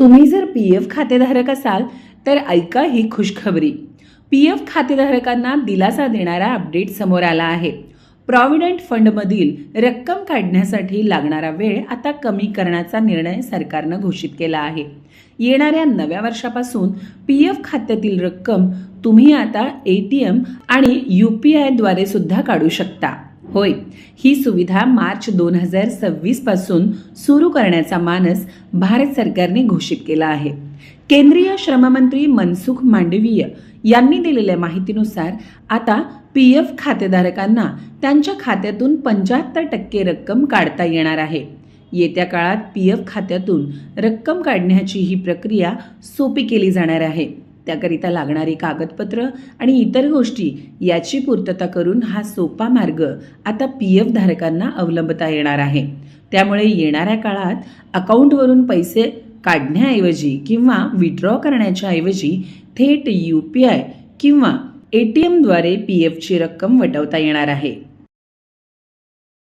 तुम्ही जर P F खातेधारक असाल तर ऐका ही खुशखबरी. पी एफ खातेधारकांना दिलासा देणारा अपडेट समोर आला आहे. प्रॉव्हिडंट फंडमधील रक्कम काढण्यासाठी लागणारा वेळ आता कमी करण्याचा निर्णय सरकारनं घोषित केला आहे. येणाऱ्या नव्या वर्षापासून पी एफ खात्यातील रक्कम तुम्ही आता ए टी एम आणि यू पी आयद्वारे सुद्धा काढू शकता. होय. ही सुविधा मार्च दोन हजार सव्वीसपासून सुरू करण्याचा मानस भारत सरकारने घोषित केला आहे. केंद्रीय श्रममंत्री मनसुख मांडवीय यांनी दिलेल्या माहितीनुसार आता पी एफ खातेधारकांना त्यांच्या खात्यातून पंच्याहत्तर टक्के रक्कम काढता येणार आहे. येत्या काळात पी एफ खात्यातून रक्कम काढण्याची ही प्रक्रिया सोपी केली जाणार आहे. त्याकरिता लागणारी कागदपत्र आणि इतर गोष्टी याची पूर्तता करून हा सोपा मार्ग आता पी एफ धारकांना अवलंबता येणार आहे. त्यामुळे येणाऱ्या काळात अकाउंटवरून पैसे काढण्याऐवजी किंवा विड्रॉ करण्याच्या ऐवजी थेट यू पी आय किंवा ए टी एमद्वारे पी एफची रक्कम वटवता येणार आहे.